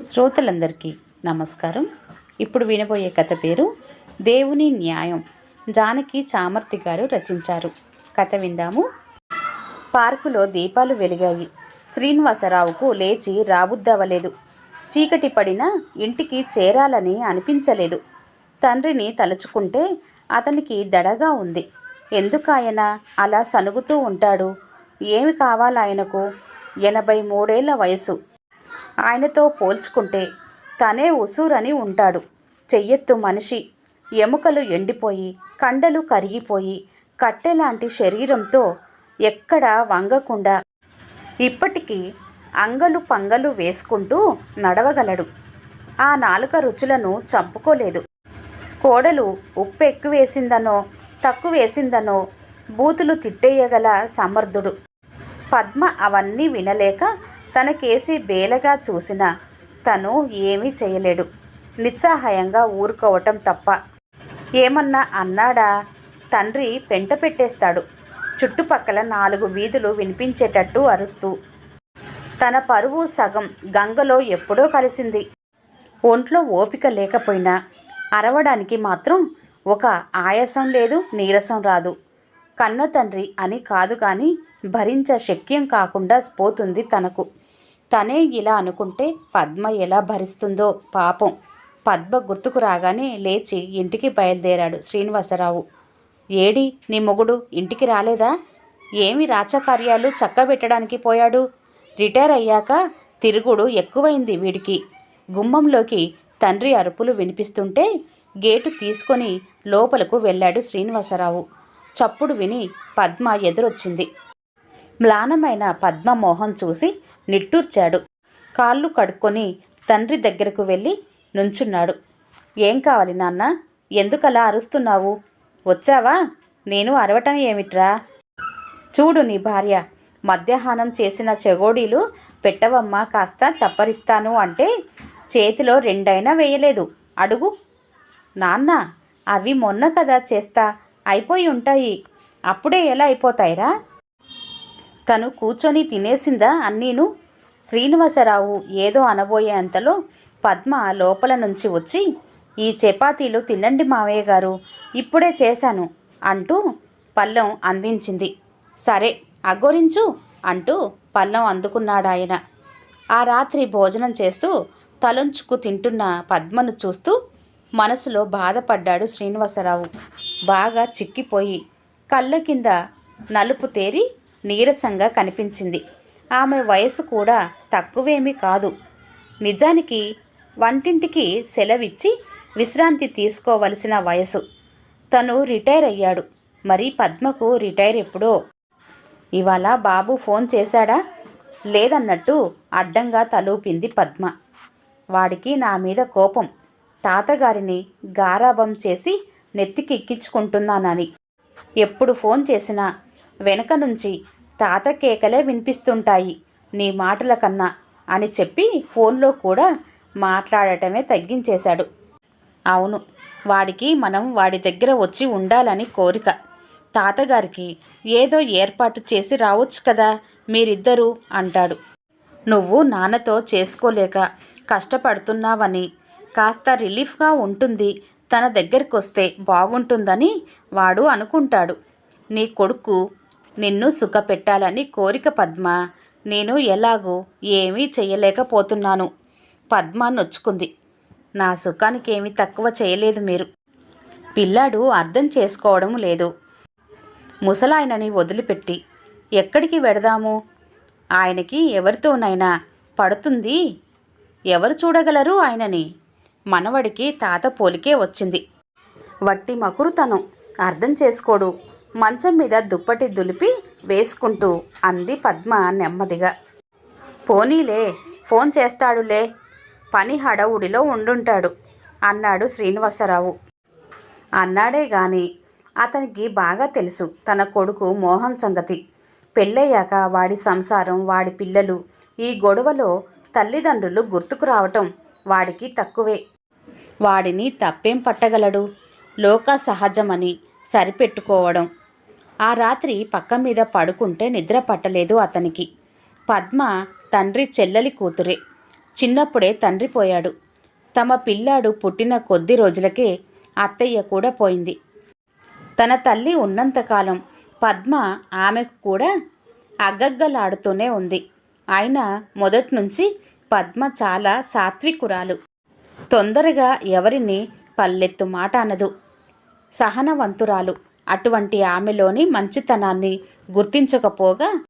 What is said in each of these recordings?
శ్రోతలందరికీ నమస్కారం. ఇప్పుడు వినబోయే కథ పేరు దేవుని న్యాయం. జానకి చామర్తి గారు రచించారు. కథ విందాము. పార్కులో దీపాలు వెలిగాయి. శ్రీనివాసరావుకు లేచి రాబుద్దవలేదు చీకటి పడినా ఇంటికి చేరాలని అనిపించలేదు. తండ్రిని తలుచుకుంటే అతనికి దడగా ఉంది. ఎందుకాయన అలా సనుగుతూ ఉంటాడు? ఏమి కావాలాయనకు? ఎనభై మూడేళ్ళ వయసు. ఆయనతో పోల్చుకుంటే తనే ఉసూరని ఉంటాడు. చెయ్యెత్తు మనిషి. ఎముకలు ఎండిపోయి కండలు కరిగిపోయి కట్టెలాంటి శరీరంతో ఎక్కడ వంగకుండా ఇప్పటికీ అంగలు పంగలు వేసుకుంటూ నడవగలడు. ఆ నాలుక రుచులను చంపుకోలేదు. కోడలు ఉప్పు ఎక్కువేసిందనో తక్కువేసిందనో బూతులు తిట్టేయగల సమర్థుడు. పద్మ అవన్నీ వినలేక తనకేసి వేలగా చూసినా తను ఏమీ చేయలేడు. నిస్సహాయంగా ఊరుకోవటం తప్ప. ఏమన్నా అన్నాడా? తండ్రి పెంట పెట్టేస్తాడు. చుట్టుపక్కల నాలుగు వీధులు వినిపించేటట్టు అరుస్తూ. తన పరువు సగం గంగలో ఎప్పుడో కలిసింది. ఒంట్లో ఓపిక లేకపోయినా అరవడానికి మాత్రం ఒక ఆయాసం లేదు నీరసం రాదు. కన్న తండ్రి అని కాదు కానీ భరించ శక్యం కాకుండా పోతుంది తనకు. తనే ఇలా అనుకుంటే పద్మ ఎలా భరిస్తుందో పాపం. పద్మ గుర్తుకు రాగానే లేచి ఇంటికి బయలుదేరాడు శ్రీనివాసరావు. ఏడి నీ మొగుడు ఇంటికి రాలేదా? ఏమి రాచకార్యాలు చక్కబెట్టడానికి పోయాడు? రిటైర్ అయ్యాక తిరుగుడు ఎక్కువైంది వీడికి. గుమ్మంలోకి తండ్రి అరుపులు వినిపిస్తుంటే గేటు తీసుకొని లోపలకు వెళ్ళాడు శ్రీనివాసరావు. చప్పుడు విని పద్మ ఎదురొచ్చింది. మ్లానమైన పద్మ మోహన్ చూసి నిట్టూర్చాడు. కాళ్ళు కడుక్కొని తండ్రి దగ్గరకు వెళ్ళి నుంచున్నాడు. ఏం కావాలి నాన్న? ఎందుకలా అరుస్తున్నావు? వచ్చావా? నేను అరవటం ఏమిట్రా? చూడు నీ భార్య మధ్యాహ్నం చేసిన చెగోడీలు పెట్టవమ్మా కాస్త చప్పరిస్తాను అంటే చేతిలో రెండైనా వేయలేదు. అడుగు. నాన్న అవి మొన్న కదా చేస్తా అయిపోయి ఉంటాయి. అప్పుడే ఎలా అయిపోతాయిరా? తను కూర్చొని తినేసిందా అన్నీను? శ్రీనివాసరావు ఏదో అనబోయే అంతలో పద్మ లోపల నుంచి వచ్చి ఈ చపాతీలు తినండి మావయ్య గారు ఇప్పుడే చేశాను అంటూ పళ్ళం అందించింది. సరే అగ్గోరించు అంటూ పళ్ళం అందుకున్నాడాయన. ఆ రాత్రి భోజనం చేస్తూ తలుంచుకు తింటున్న పద్మను చూస్తూ మనసులో బాధపడ్డాడు శ్రీనివాసరావు. బాగా చిక్కిపోయి కళ్ళ కింద నలుపు తేరి నీరసంగా కనిపించింది. ఆమె వయసు కూడా తక్కువేమీ కాదు. నిజానికి వంటింటికి సెలవిచ్చి విశ్రాంతి తీసుకోవలసిన వయసు. తను రిటైర్ అయ్యాడు. మరి పద్మకు రిటైర్ ఎప్పుడో? ఇవాళ బాబు ఫోన్ చేశాడా? లేదన్నట్టు అడ్డంగా తలూపింది పద్మ. వాడికి నా మీద కోపం. తాతగారిని గారాబం చేసి నెత్తికెక్కించుకుంటున్నానని. ఎప్పుడు ఫోన్ చేసినా వెనక నుంచి తాత కేకలే వినిపిస్తుంటాయి. నీ మాటల కన్నా అని చెప్పి ఫోన్లో కూడా మాట్లాడటమే తగ్గించేశాడు. అవును వాడికి మనం వాడి దగ్గర వచ్చి ఉండాలని కోరిక. తాతగారికి ఏదో ఏర్పాటు చేసి రావచ్చు కదా మీరిద్దరూ అంటాడు. నువ్వు నాన్నతో చేసుకోలేక కష్టపడుతున్నావని కాస్త రిలీఫ్గా ఉంటుంది తన దగ్గరికి వస్తే బాగుంటుందని వాడు అనుకుంటాడు. నీ కొడుకు నిన్ను సుఖపెట్టాలని కోరిక పద్మ. నేను ఎలాగూ ఏమీ చేయలేకపోతున్నాను పద్మ నొచ్చుకుంది. నా సుఖానికి ఏమీ తక్కువ చేయలేదు మీరు. పిల్లాడు అర్థం చేసుకోవడం లేదు. ముసలాయనని వదిలిపెట్టి ఎక్కడికి వెడదాము? ఆయనకి ఎవరితోనైనా పడుతుంది? ఎవరు చూడగలరు ఆయనని? మనవడికి తాత పోలికే వచ్చింది. వట్టి మకురుతనం. అర్థం చేసుకోడు. మంచం మీద దుప్పటి దులిపి వేసుకుంటూ అంది పద్మ నెమ్మదిగా. పోనీలే ఫోన్ చేస్తాడులే పని హడవుడిలో ఉండుంటాడు అన్నాడు శ్రీనివాసరావు. అన్నాడే గాని అతనికి బాగా తెలుసు తన కొడుకు మోహన్ సంగతి. పెళ్ళయ్యాక వాడి సంసారం వాడి పిల్లలు ఈ గొడవలో తల్లిదండ్రులు గుర్తుకు రావటం వాడికి తక్కువే. వాడిని తప్పేం పట్టగలడు? లోక సహజమని సరిపెట్టుకోవడం ఆ రాత్రి పక్క మీద పడుకుంటే నిద్ర పట్టలేదు అతనికి. పద్మ తండ్రి చెల్లెలి కూతురే. చిన్నప్పుడే తండ్రి పోయాడు. తమ పిల్లాడు పుట్టిన కొద్ది రోజులకే అత్తయ్య కూడా పోయింది. తన తల్లి ఉన్నంతకాలం పద్మ ఆమెకు కూడా అగ్గగ్గలాడుతూనే ఉంది. అయినా మొదటి నుంచి పద్మ చాలా సాత్వికురాలు. తొందరగా ఎవరిని పల్లెత్తు మాట అనదు. సహనవంతురాలు. అటువంటి ఆమెలోని మంచితనాన్ని గుర్తించకపోగా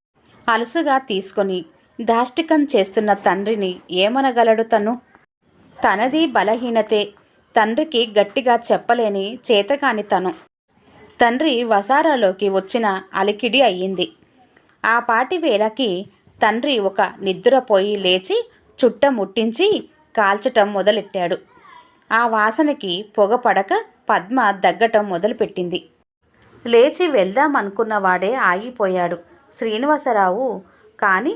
అలసుగా తీసుకొని దాష్టికం చేస్తున్న తండ్రిని ఏమనగలడు తను? తనది బలహీనతే తండ్రికి గట్టిగా చెప్పలేని చేతకాని తను. తండ్రి వసారాలోకి వచ్చిన అలికిడి అయ్యింది. ఆ పాటి వేళకి తండ్రి ఒక నిద్రపోయి లేచి చుట్ట ముట్టించి కాల్చటం మొదలెట్టాడు. ఆ వాసనకి పొగ పడక పద్మ దగ్గటం మొదలుపెట్టింది. లేచి వెళ్దాం అనుకున్నవాడే ఆగిపోయాడు. శ్రీనివాసరావు కానీ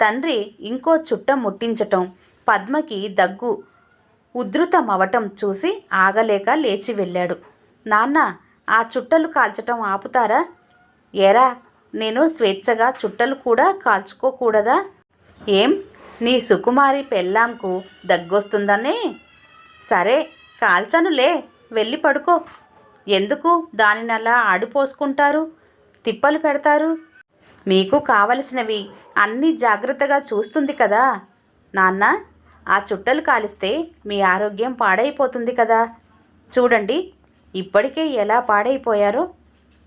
తండ్రి ఇంకో చుట్ట ముట్టించటం పద్మకి దగ్గు ఉధృతమవటం చూసి ఆగలేక లేచి వెళ్ళాడు. నాన్న ఆ చుట్టలు కాల్చటం ఆపుతారా? ఏరా నేను స్వేచ్ఛగా చుట్టలు కూడా కాల్చుకోకూడదా? ఏం నీ సుకుమారి పెళ్ళాంకు దగ్గొస్తుందనే? సరే కాల్చనులే వెళ్ళి పడుకో. ఎందుకు దానినలా ఆడిపోసుకుంటారు తిప్పలు పెడతారు? మీకు కావలసినవి అన్నీ జాగ్రత్తగా చూస్తుంది కదా? నాన్న ఆ చుట్టలు కాలిస్తే మీ ఆరోగ్యం పాడైపోతుంది కదా? చూడండి ఇప్పటికే ఎలా పాడైపోయారో.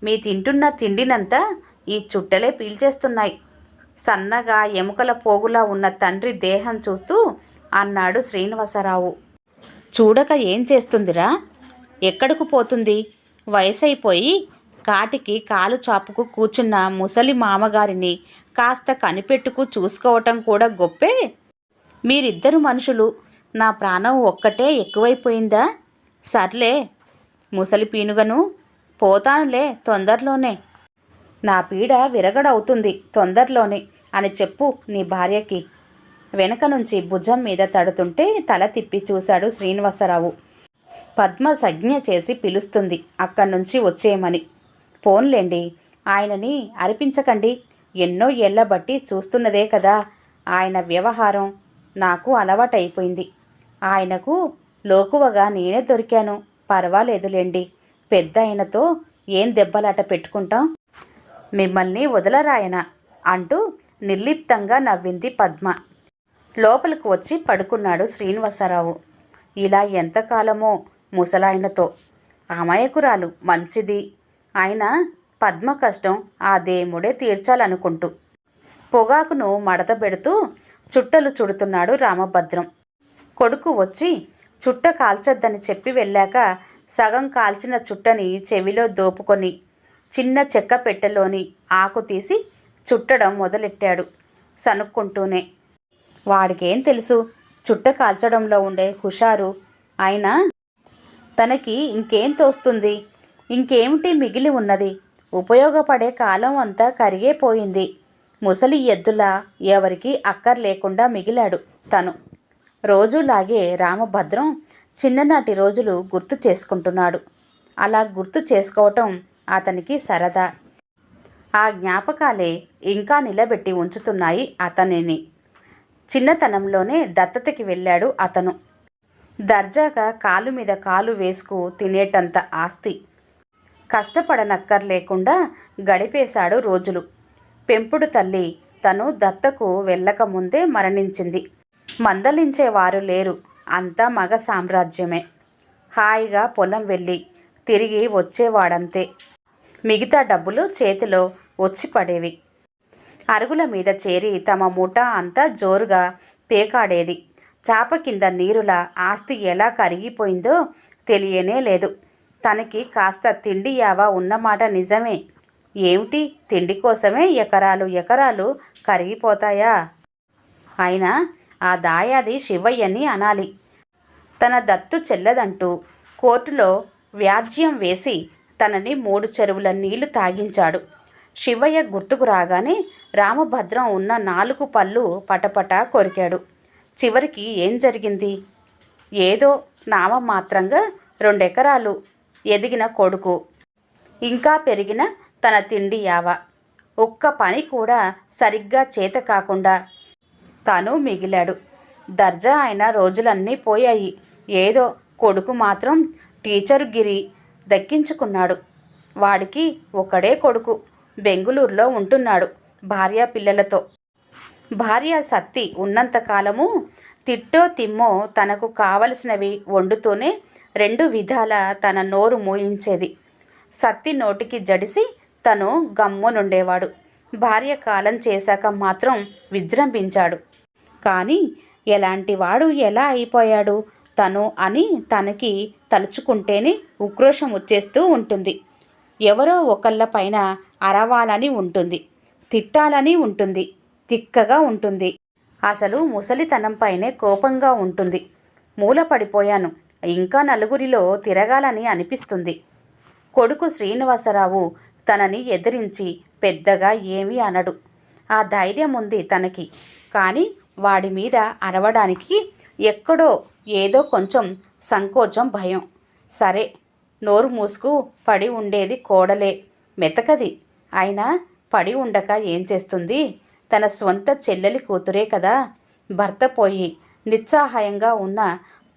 మీ తింటున్న తిండినంతా ఈ చుట్టలే పీల్చేస్తున్నాయి. సన్నగా ఎముకల పోగులా ఉన్న తండ్రి దేహం చూస్తూ అన్నాడు శ్రీనివాసరావు. చూడక ఏం చేస్తుందిరా? ఎక్కడకు పోతుంది? వయసైపోయి కాటికి కాలు చాపుకు కూర్చున్న ముసలి మామగారిని కాస్త కనిపెట్టుకు చూసుకోవటం కూడా గొప్పే? మీరిద్దరు మనుషులు నా ప్రాణం ఒక్కటే ఎక్కువైపోయిందా? సర్లే ముసలి పీనుగను పోతానులే తొందరలోనే. నా పీడ విరగడవుతుంది తొందరలోనే అని చెప్పు నీ భార్యకి. వెనక నుంచి భుజం మీద తడుతుంటే తల తిప్పి చూశాడు శ్రీనివాసరావు. పద్మ సజ్ఞ చేసి పిలుస్తుంది. అక్కడి నుంచి వచ్చేయమని. పోన్లేండి. ఆయనని అరిపించకండి. ఎన్నో ఏళ్ళ బట్టి చూస్తున్నదే కదా ఆయన వ్యవహారం. నాకు అలవాటైపోయింది. ఆయనకు లోకువగా నేనే దొరికాను. పర్వాలేదులేండి. పెద్ద ఆయనతో ఏం దెబ్బలాట పెట్టుకుంటాం? మిమ్మల్ని వదలరాయన అంటూ నిర్లిప్తంగా నవ్వింది పద్మ. లోపలికి వచ్చి పడుకున్నాడు శ్రీనివాసరావు. ఇలా ఎంతకాలమో ముసలాయనతో. అమాయకురాలు మంచిది. ఆయన పద్మ కష్టం ఆ దేముడే తీర్చాలనుకుంటూ. పొగాకును మడత పెడుతూ చుట్టలు చుడుతున్నాడు రామభద్రం. కొడుకు వచ్చి చుట్ట కాల్చొద్దని చెప్పి వెళ్ళాక సగం కాల్చిన చుట్టని చెవిలో దోపుకొని చిన్న చెక్క పెట్టెలోని ఆకు తీసి చుట్టడం మొదలెట్టాడు సనుక్కుంటూనే. వాడికేం తెలుసు? చుట్ట కాల్చడంలో ఉండే హుషారు. అయినా తనకి ఇంకేం తోస్తుంది? ఇంకేమిటి మిగిలి ఉన్నది? ఉపయోగపడే కాలం అంతా కరిగేపోయింది. ముసలి ఎద్దులా ఎవరికి అక్కర్లేకుండా మిగిలాడు తను. రోజులాగే రామభద్రం చిన్ననాటి రోజులు గుర్తు చేసుకుంటున్నాడు. అలా గుర్తు చేసుకోవటం అతనికి సరదా. ఆ జ్ఞాపకాలే ఇంకా నిలబెట్టి ఉంచుతున్నాయి అతనిని. చిన్నతనంలోనే దత్తతకి వెళ్ళాడు అతను. దర్జాగా కాలు మీద కాలు వేసుకు తినేటంత ఆస్తి. కష్టపడనక్కర్లేకుండా గడిపేశాడు రోజులు. పెంపుడు తల్లి తను దత్తకు వెళ్ళకముందే మరణించింది. మందలించేవారు లేరు. అంతా మగ సామ్రాజ్యమే. హాయిగా పొలం వెళ్ళి తిరిగి వచ్చేవాడంతే. మిగతా డబ్బులు చేతిలో వచ్చి పడేవి అరుగుల మీద చేరి తమ ముఠా అంతా జోరుగా పేకాడేది. చాప కింద నీరులా ఆస్తి ఎలా కరిగిపోయిందో తెలియనే లేదు. తనకి కాస్త తిండి యావా ఉన్నమాట నిజమే. ఏమిటి? తిండి కోసమే ఎకరాలు ఎకరాలు కరిగిపోతాయా? అయినా ఆ దాయాది శివయ్యని అనాలి. తన దత్తు చెల్లదంటూ కోర్టులో వ్యాజ్యం వేసి తనని మూడు చెరువుల నీళ్ళు తాగించాడు. శివయ్య గుర్తుకు రాగానే రామభద్రం ఉన్న నాలుగు పళ్ళు పటపట కొరికాడు. చివరికి ఏం జరిగింది? ఏదో నామమాత్రంగా రెండెకరాలు ఎదిగిన కొడుకు. ఇంకా పెరిగిన తన తిండి యావ. ఒక్క పని కూడా సరిగ్గా చేత కాకుండా తను మిగిలాడు. దర్జా అయిన రోజులన్నీ పోయాయి. ఏదో కొడుకు మాత్రం టీచర్ గిరి దక్కించుకున్నాడు. వాడికి ఒకడే కొడుకు. బెంగుళూరులో ఉంటున్నాడు భార్య పిల్లలతో భార్య సత్తి ఉన్నంతకాలము తిట్టో తిమ్మో తనకు కావలసినవి వండుతూనే రెండు విధాల తన నోరు మూయించేది. సత్తి నోటికి జడిసి తను గమ్మునుండేవాడు భార్య కాలం చేశాక మాత్రం విజృంభించాడు. కానీ ఎలాంటి వాడు ఎలా అయిపోయాడు? తను అని తనకి తలుచుకుంటేనే ఉక్రోషం వచ్చేస్తూ ఉంటుంది. ఎవరో ఒకళ్ళ పైన అరవాలని ఉంటుంది. తిట్టాలని ఉంటుంది. తిక్కగా ఉంటుంది. అసలు ముసలితనంపైనే కోపంగా ఉంటుంది. మూల పడిపోయాను. ఇంకా నలుగురిలో తిరగాలని అనిపిస్తుంది. కొడుకు శ్రీనివాసరావు తనని ఎదిరించి పెద్దగా ఏమీ అనడు. ఆ ధైర్యం ఉంది తనకి. కానీ వాడి మీద అరవడానికి ఎక్కడో ఏదో కొంచెం సంకోచం భయం. సరే నోరు మూసుకు పడి ఉండేది కోడలే. మెతకది. అయినా పడి ఉండక ఏం చేస్తుంది? తన స్వంత చెల్లెలి కూతురే కదా. భర్త పోయి నిస్సహాయంగా ఉన్న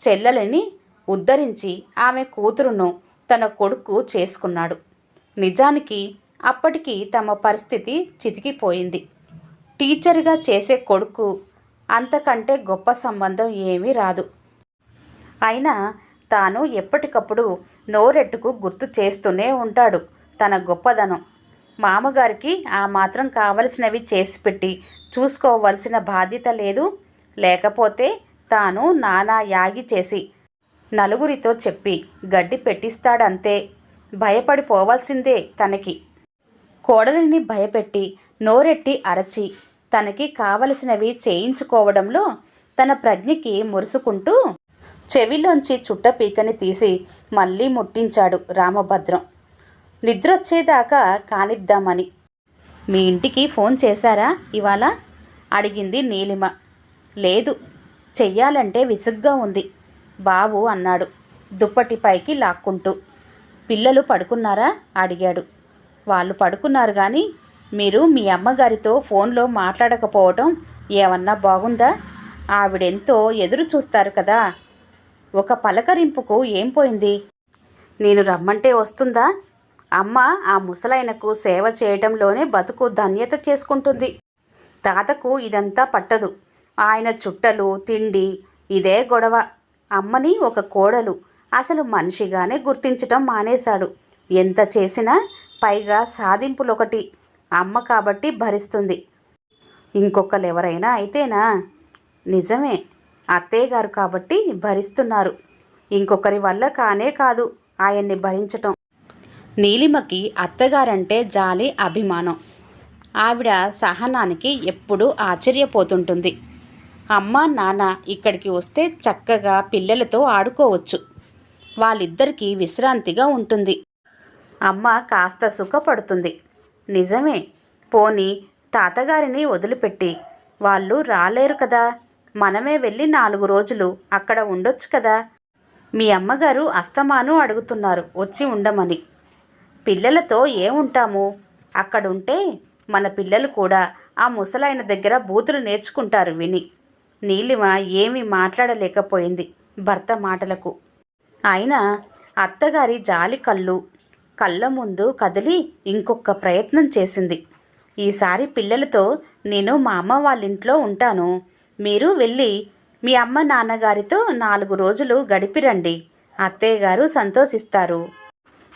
చెల్లెలిని ఉద్ధరించి ఆమె కూతురును తన కొడుకు చేసుకున్నాడు. నిజానికి అప్పటికి తమ పరిస్థితి చితికిపోయింది. టీచర్గా చేసే కొడుకు అంతకంటే గొప్ప సంబంధం ఏమీ రాదు. అయినా తాను ఎప్పటికప్పుడు నోరెట్టుకు గుర్తు చేస్తూనే ఉంటాడు తన గొప్పదనం. మామగారికి ఆ మాత్రం కావలసినవి చేసి పెట్టి చూసుకోవలసిన బాధ్యత లేదు. లేకపోతే తాను నానా యాగి చేసి నలుగురితో చెప్పి గడ్డి పెట్టిస్తాడంతే. భయపడిపోవాల్సిందే తనకి. కోడలిని భయపెట్టి నోరెట్టి అరచి తనకి కావలసినవి చేయించుకోవడంలో తన ప్రజ్ఞకి మురుసుకుంటూ చెవిలోంచి చుట్ట పీకని తీసి మళ్ళీ ముట్టించాడు రామభద్రం. నిద్రొచ్చేదాకా కానిద్దామని. మీ ఇంటికి ఫోన్ చేశారా? ఇవాళ? అడిగింది నీలిమ. లేదు చెయ్యాలంటే విసుగ్గా ఉంది బాబు అన్నాడు దుప్పటి పైకి లాక్కుంటూ. పిల్లలు పడుకున్నారా? అడిగాడు. వాళ్ళు పడుకున్నారు కానీ మీరు మీ అమ్మగారితో ఫోన్లో మాట్లాడకపోవటం ఏమన్నా బాగుందా? ఆవిడెంతో ఎదురు చూస్తారు కదా. ఒక పలకరింపుకు ఏం పోయింది? నేను రమ్మంటే వస్తుందా? అమ్మ ఆ ముసలైనకు సేవ చేయటంలోనే బతుకు ధన్యత చేసుకుంటుంది. తాతకు ఇదంతా పట్టదు. ఆయన చుట్టలు తిండి ఇదే గొడవ. అమ్మని ఒక కోడలు. అసలు మనిషిగానే గుర్తించటం మానేశాడు. ఎంత చేసినా పైగా సాధింపులొకటి. అమ్మ కాబట్టి భరిస్తుంది. ఇంకొకరు ఎవరైనా అయితేనా? నిజమే. అత్తయ్య గారు కాబట్టి భరిస్తున్నారు. ఇంకొకరి వల్ల కానే కాదు ఆయన్ని భరించటం. నీలిమకి అత్తగారంటే జాలి అభిమానం. ఆవిడ సహనానికి ఎప్పుడూ ఆశ్చర్యపోతుంటుంది. అమ్మ నాన్న ఇక్కడికి వస్తే చక్కగా పిల్లలతో ఆడుకోవచ్చు. వాళ్ళిద్దరికీ విశ్రాంతిగా ఉంటుంది. అమ్మ కాస్త సుఖపడుతుంది. నిజమే. పోని తాతగారిని వదిలిపెట్టి వాళ్ళు రాలేరు కదా. మనమే వెళ్ళి నాలుగు రోజులు అక్కడ ఉండొచ్చు కదా. మీ అమ్మగారు అస్తమాను అడుగుతున్నారు. వచ్చి ఉండమని. పిల్లలతో ఏముంటాము? అక్కడుంటే మన పిల్లలు కూడా ఆ ముసలాయన దగ్గర బూతులు నేర్చుకుంటారు విని. నీలిమ ఏమీ మాట్లాడలేకపోయింది భర్త మాటలకు. అయినా అత్తగారి జాలి కళ్ళు కళ్ళ ముందు కదిలి ఇంకొక ప్రయత్నం చేసింది. ఈసారి పిల్లలతో నేను మా అమ్మ వాళ్ళ ఇంట్లో ఉంటాను. మీరు వెళ్ళి మీ అమ్మ నాన్నగారితో నాలుగు రోజులు గడిపిరండి. అత్తయ్య గారు సంతోషిస్తారు.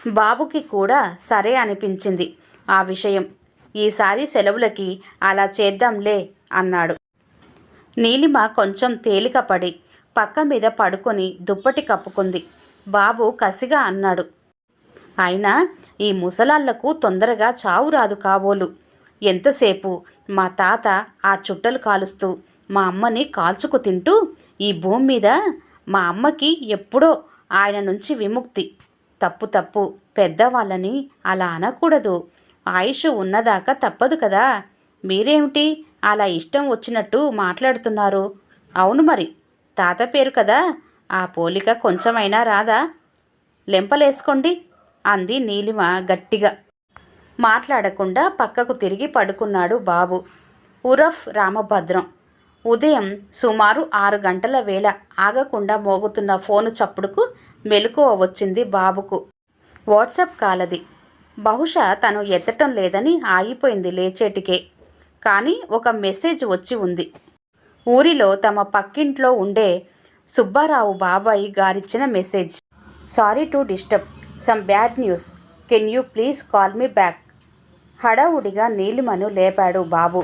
బాబుకి కూడా సరే అనిపించింది ఆ విషయం. ఈసారి సెలవులకి అలా చేద్దాంలే అన్నాడు. నీలిమ కొంచెం తేలికపడి పక్క మీద పడుకొని దుప్పటి కప్పుకుంది. బాబు కసిగా అన్నాడు. అయినా ఈ ముసలాళ్ళకు తొందరగా చావు రాదు కాబోలు. ఎంతసేపు మా తాత ఆ చుట్టలు కాలుస్తూ మా అమ్మని కాల్చుకు తింటూ ఈ భూమి మీద మా అమ్మకి ఎప్పుడో ఆయన నుంచి విముక్తి. తప్పు తప్పు. పెద్దవాళ్ళని అలా అనకూడదు. ఆయుష్ ఉన్నదాకా తప్పదు కదా. మీరేమిటి అలా ఇష్టం వచ్చినట్టు మాట్లాడుతున్నారు? అవును మరి. తాత పేరు కదా. ఆ పోలిక కొంచెమైనా రాదా? లెంపలేసుకోండి అంది నీలిమ గట్టిగా. మాట్లాడకుండా పక్కకు తిరిగి పడుకున్నాడు బాబు. ఉరఫ్ రామభద్రం. ఉదయం సుమారు ఆరు గంటల వేళ ఆగకుండా మోగుతున్న ఫోను చప్పుడుకు మెలకువ వచ్చింది బాబుకు. వాట్సాప్ కాలది. బహుశా తను ఎత్తటం లేదని ఆగిపోయింది లేచేటికే. కానీ ఒక మెసేజ్ వచ్చి ఉంది. ఊరిలో తమ పక్కింట్లో ఉండే సుబ్బారావు బాబాయి గారిచ్చిన message. Sorry to disturb. Some bad news. Can you please call me back? హడావుడిగా నీలిమను లేపాడు బాబు.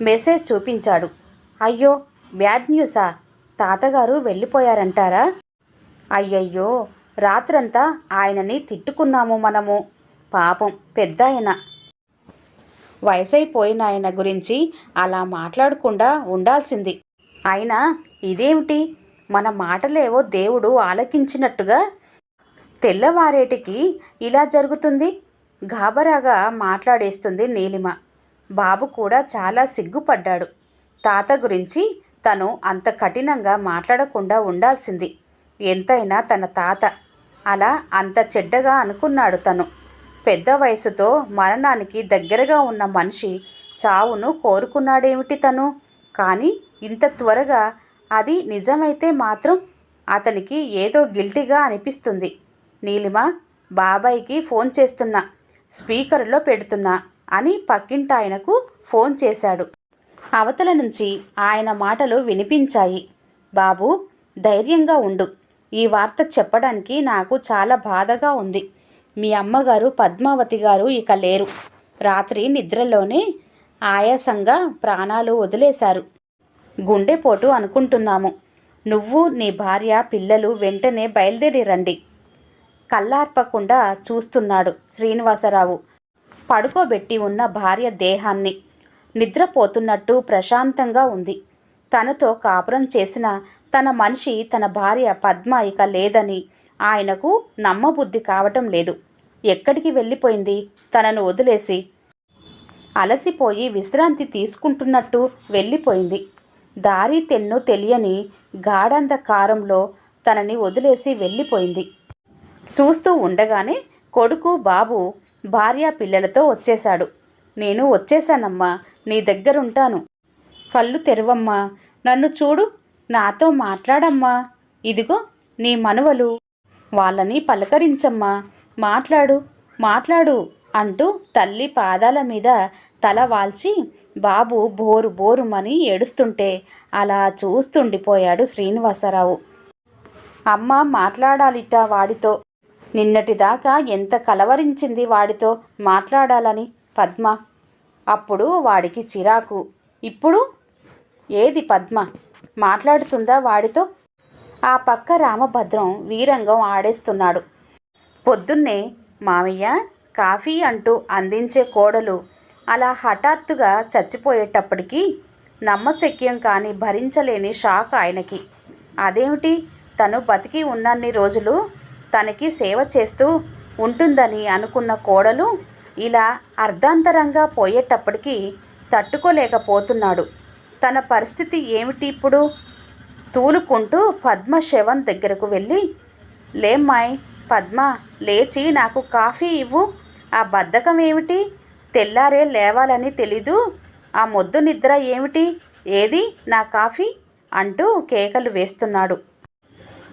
మెసేజ్ చూపించాడు. అయ్యో బ్యాడ్ న్యూసా? తాతగారు వెళ్ళిపోయారంటారా? అయ్యయ్యో రాత్రంతా ఆయనని తిట్టుకున్నాము మనము. పాపం పెద్ద ఆయన వయసైపోయిన ఆయన గురించి అలా మాట్లాడకుండా ఉండాల్సింది. అయినా ఇదేమిటి? మన మాటలేవో దేవుడు ఆలకించినట్టుగా? తెల్లవారేటికి ఇలా జరుగుతుంది? గాబరాగా మాట్లాడేస్తుంది నీలిమ. బాబు కూడా చాలా సిగ్గుపడ్డాడు. తాత గురించి తను అంత కఠినంగా మాట్లాడకుండా ఉండాల్సింది. ఎంతైనా తన తాత. అలా అంత చెడ్డగా అనుకున్నాడు తను. పెద్ద వయసుతో మరణానికి దగ్గరగా ఉన్న మనిషి చావును కోరుకున్నాడేమిటి తను? కానీ ఇంత త్వరగా అది నిజమైతే మాత్రం అతనికి ఏదో గిల్టీగా అనిపిస్తుంది. నీలిమ బాబాయ్కి ఫోన్ చేస్తున్నా. స్పీకర్లో పెడుతున్నా అని పక్కింటాయనకు ఫోన్ చేశాడు. అవతల నుంచి ఆయన మాటలు వినిపించాయి. బాబు ధైర్యంగా ఉండు. ఈ వార్త చెప్పడానికి నాకు చాలా బాధగా ఉంది. మీ అమ్మగారు పద్మావతి గారు ఇక లేరు. రాత్రి నిద్రలోనే ఆయాసంగా ప్రాణాలు వదిలేశారు. గుండెపోటు అనుకుంటున్నాము. నువ్వు నీ భార్య పిల్లలు వెంటనే బయలుదేరి రండి. కళ్ళార్పకుండా చూస్తున్నాడు శ్రీనివాసరావు. పడుకోబెట్టి ఉన్న భార్య దేహాన్ని నిద్రపోతున్నట్టు ప్రశాంతంగా ఉంది. తనతో కాపురం చేసిన తన మనిషి తన భార్య పద్మ ఇక లేదని ఆయనకు నమ్మబుద్ధి కావటం లేదు. ఎక్కడికి వెళ్ళిపోయింది? తనను వదిలేసి అలసిపోయి విశ్రాంతి తీసుకుంటున్నట్టు వెళ్ళిపోయింది. దారి తెన్ను తెలియని గాఢంధకారంలో తనని వదిలేసి వెళ్ళిపోయింది. చూస్తూ ఉండగానే కొడుకు బాబు భార్య పిల్లలతో వచ్చేశాడు. నేను వచ్చేసానమ్మా నీ దగ్గరుంటాను. కళ్ళు తెరవమ్మా నన్ను చూడు నాతో మాట్లాడమ్మా. ఇదిగో నీ మనవలు. వాళ్ళని పలకరించమ్మా మాట్లాడు మాట్లాడు అంటూ తల్లి పాదాల మీద తల వాల్చి బాబు బోరు బోరుమని ఏడుస్తుంటే అలా చూస్తుండిపోయాడు శ్రీనివాసరావు. అమ్మ మాట్లాడాలిట వాడితో. నిన్నటిదాకా ఎంత కలవరించింది వాడితో మాట్లాడాలని. పద్మ. అప్పుడు వాడికి చిరాకు. ఇప్పుడు? ఏది పద్మ? మాట్లాడుతుందా వాడితో? ఆ పక్క రామభద్రం వీరంగం ఆడేస్తున్నాడు. పొద్దున్నే మామయ్య కాఫీ అంటూ అందించే కోడలు. అలా హఠాత్తుగా చచ్చిపోయేటప్పటికీ నమ్మశక్యం కాని భరించలేని షాక్ ఆయనకి. అదేమిటి? తను బతికి ఉన్నన్ని రోజులు తనకి సేవ చేస్తూ ఉంటుందని అనుకున్న కోడలు ఇలా అర్ధాంతరంగా పోయేటప్పటికీ తట్టుకోలేకపోతున్నాడు. తన పరిస్థితి ఏమిటి ఇప్పుడు? తూలుకుంటూ పద్మ శవం దగ్గరకు వెళ్ళి లేమ్మాయ్ పద్మ లేచి నాకు కాఫీ ఇవ్వు. ఆ బద్ధకం ఏమిటి? తెల్లారే లేవాలని తెలీదు. ఆ మొద్దు నిద్ర ఏమిటి? ఏది? నా కాఫీ? అంటూ కేకలు వేస్తున్నాడు.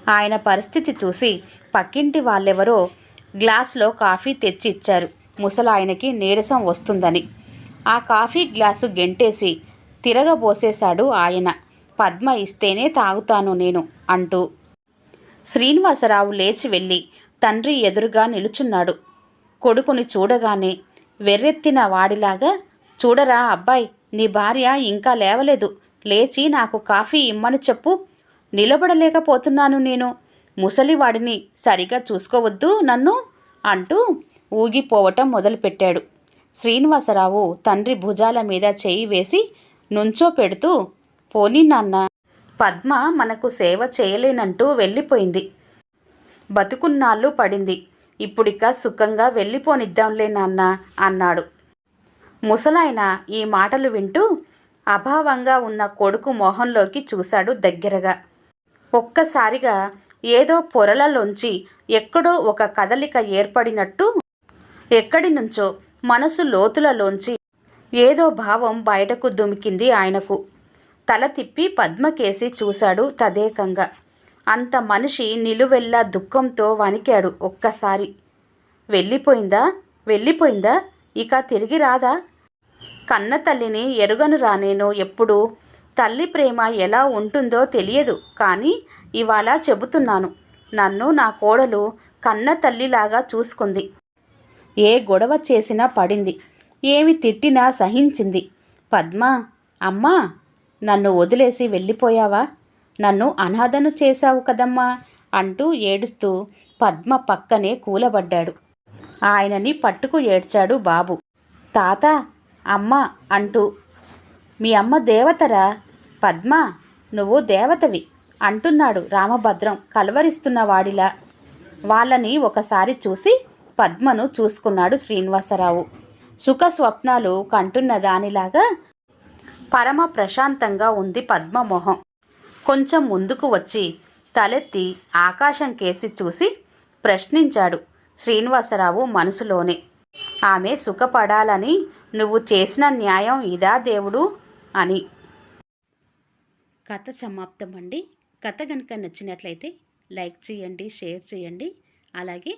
ఆయన పరిస్థితి చూసి పక్కింటి వాళ్ళెవరో గ్లాస్లో కాఫీ తెచ్చి ఇచ్చారు ముసలాయనకి నీరసం వస్తుందని. ఆ కాఫీ గ్లాసు గెంటేసి తిరగబోసేశాడు ఆయన. పద్మ ఇస్తేనే తాగుతాను నేను అంటూ. శ్రీనివాసరావు లేచి వెళ్ళి తండ్రి ఎదురుగా నిలుచున్నాడు. కొడుకుని చూడగానే వెర్రెత్తిన వాడిలాగా చూడరా అబ్బాయి నీ భార్య ఇంకా లేవలేదు. లేచి నాకు కాఫీ ఇమ్మని చెప్పు. నిలబడలేకపోతున్నాను నేను. ముసలివాడిని సరిగా చూసుకోవద్దు నన్ను అంటూ ఊగిపోవటం మొదలుపెట్టాడు. శ్రీనివాసరావు తండ్రి భుజాల మీద చేయి వేసి నుంచో పెడుతూ పోనీ నాన్న పద్మ మనకు సేవ చేయలేనంటూ వెళ్ళిపోయింది. బతుకున్నాళ్ళు పడింది. ఇప్పుడిక సుఖంగా వెళ్ళిపోనిద్దాంలే నాన్న అన్నాడు. ముసలాయన ఈ మాటలు వింటూ అభావంగా ఉన్న కొడుకు మొహంలోకి చూశాడు దగ్గరగా. ఒక్కసారిగా ఏదో పొరలలోంచి ఎక్కడో ఒక కదలిక ఏర్పడినట్టు ఎక్కడి నుంచో మనసు లోతులలోంచి ఏదో భావం బయటకు దుమికింది ఆయనకు. తల తిప్పి పద్మకేసి చూశాడు తదేకంగా. అంత మనిషి నిలువెల్లా దుఃఖంతో వణికాడు ఒక్కసారి. వెళ్ళిపోయిందా? వెళ్ళిపోయిందా? ఇక తిరిగి రాదా? కన్న తల్లిని ఎరుగను రానేనో ఎప్పుడు? తల్లి ప్రేమ ఎలా ఉంటుందో తెలియదు కానీ ఇవాళ చెబుతున్నాను. నన్ను నా కోడలు కన్న తల్లిలాగా చూసుకుంది. ఏ గొడవ చేసినా పడింది. ఏమి తిట్టినా సహించింది. పద్మ అమ్మా నన్ను వదిలేసి వెళ్ళిపోయావా? నన్ను అనాథను చేశావు కదమ్మా అంటూ ఏడుస్తూ పద్మ పక్కనే కూలబడ్డాడు. ఆయనని పట్టుకు ఏడ్చాడు బాబు. తాత అమ్మ అంటూ మీ అమ్మ దేవతరా? పద్మ నువ్వు దేవతవి అంటున్నాడు రామభద్రం కలవరిస్తున్న వాడిలా. వాళ్ళని ఒకసారి చూసి పద్మను చూసుకున్నాడు శ్రీనివాసరావు. సుఖ స్వప్నాలు కంటున్న దానిలాగా పరమ ప్రశాంతంగా ఉంది పద్మ మొహం కొంచెం ముందుకు వచ్చి తలెత్తి ఆకాశం కేసి చూసి ప్రశ్నించాడు శ్రీనివాసరావు మనసులోనే. ఆమె సుఖపడాలని నువ్వు చేసిన న్యాయం ఇదా దేవుడు? అని. కథ సమాప్తం అండి కథ కనుక నచ్చినట్లయితే లైక్ చేయండి షేర్ చేయండి. అలాగే